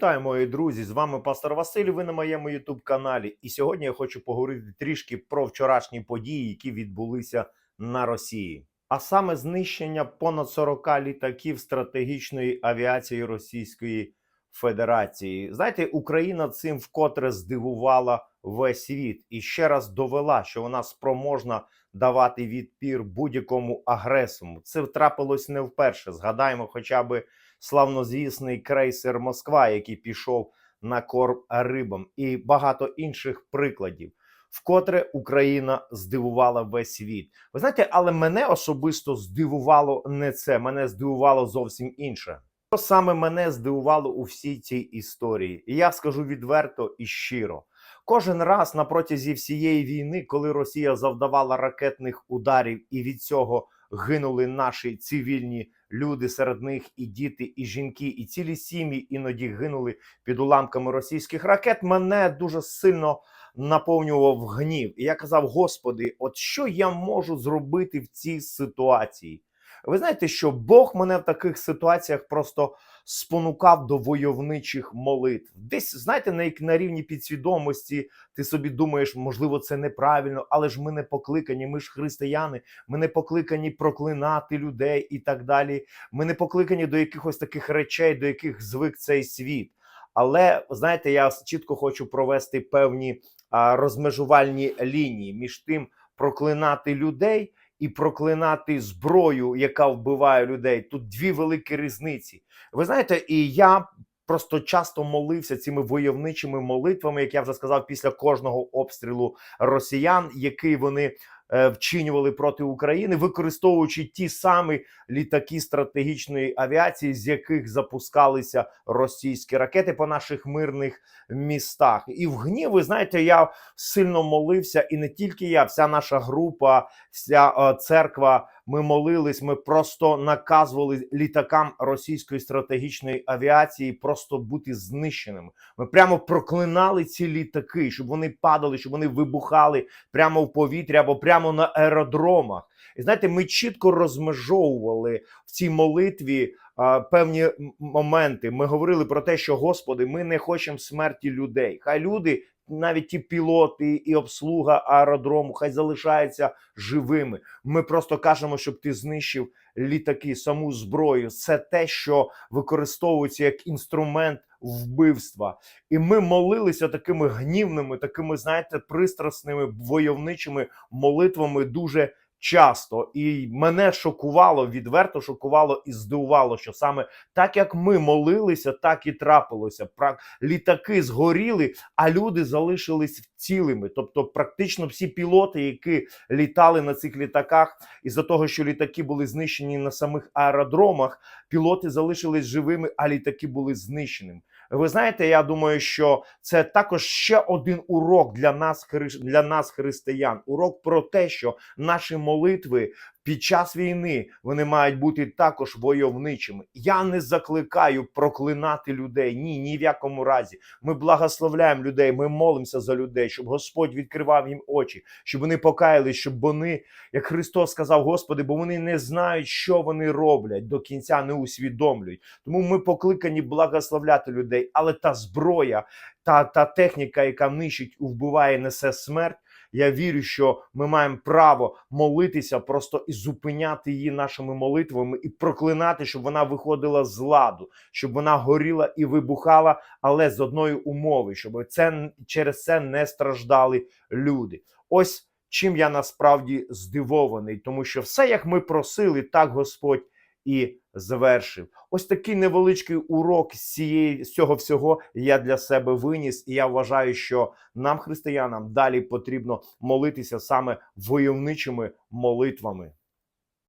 Вітаю, мої друзі! З вами пастор Василь. Ви на моєму youtube каналі. І сьогодні я хочу поговорити трішки про вчорашні події, які відбулися на Росії. А саме знищення понад 40 літаків стратегічної авіації Російської Федерації. Знаєте, Україна цим вкотре здивувала весь світ і ще раз довела, що вона спроможна давати відпір будь-якому агресору. Це трапилось не вперше. Згадаємо, хоча би славнозвісний крейсер Москва, який пішов на корм рибам, і багато інших прикладів. Вкотре Україна здивувала весь світ. Ви знаєте, але мене особисто здивувало не це. Мене здивувало зовсім інше. Що саме мене здивувало у всій цій історії? І я скажу відверто і щиро. Кожен раз на протязі всієї війни, коли Росія завдавала ракетних ударів, і від цього гинули наші цивільні люди, серед них і діти, і жінки, і цілі сім'ї іноді гинули під уламками російських ракет. Мене дуже сильно наповнював гнів. І я казав: Господи, от що я можу зробити в цій ситуації? Ви знаєте, що Бог мене в таких ситуаціях просто спонукав до войовничих молитв. Десь знаєте, на, на рівні підсвідомості ти собі думаєш, можливо, це неправильно, але ж ми не покликані. Ми ж християни, ми не покликані проклинати людей і так далі. Ми не покликані до якихось таких речей, до яких звик цей світ. Але знаєте, я чітко хочу провести певні а, розмежувальні лінії між тим, проклинати людей і проклинати зброю, яка вбиває людей. Тут дві великі різниці. Ви знаєте, і я просто часто молився цими войовничими молитвами, як я вже сказав, після кожного обстрілу росіян, який вони вчинювали проти України, використовуючи ті самі літаки стратегічної авіації, з яких запускалися російські ракети по наших мирних містах. І в гнів, ви знаєте, я сильно молився, і не тільки я, вся наша група, вся е, церква. Ми молились, ми просто наказували літакам російської стратегічної авіації просто бути знищеними. Ми прямо проклинали ці літаки, щоб вони падали, щоб вони вибухали прямо в повітрі або прямо на аеродромах. І знаєте, ми чітко розмежовували в цій молитві а, певні моменти. Ми говорили про те, що Господи, ми не хочемо смерті людей. Хай люди, навіть ті пілоти і обслуга аеродрому, хай залишаються живими. Ми просто кажемо, щоб ти знищив літаки, саму зброю. Це те, що використовується як інструмент вбивства. І ми молилися такими гнівними, такими, знаєте, пристрасними войовничими молитвами дуже. Часто і мене шокувало, відверто шокувало і здивувало, що саме так як ми молилися, так і трапилося. Літаки згоріли, а люди залишились цілими. Тобто, практично всі пілоти, які літали на цих літаках, із-за того, що літаки були знищені на самих аеродромах, пілоти залишились живими, а літаки були знищеними. Ви знаєте, я думаю, що це також ще один урок для нас, для нас, християн. Урок про те, що наші молитви під час війни вони мають бути також войовничими. Я не закликаю проклинати людей. Ні, ні в якому разі. Ми благословляємо людей, ми молимося за людей, щоб Господь відкривав їм очі, щоб вони покаялись, щоб вони, як Христос сказав, Господи, бо вони не знають, що вони роблять до кінця, не усвідомлюють. Тому ми покликані благословляти людей, але та зброя, та, та техніка, яка нищить, вбиває, несе смерть. Я вірю, що ми маємо право молитися просто і зупиняти її нашими молитвами і проклинати, щоб вона виходила з ладу, щоб вона горіла і вибухала, але з одної умови, щоб це через це не страждали люди. Ось чим я насправді здивований, тому що все, як ми просили, так Господь і завершив. Ось такий невеличкий урок з цієї з цього всього я для себе виніс, і я вважаю, що нам, християнам, далі потрібно молитися саме войовничими молитвами.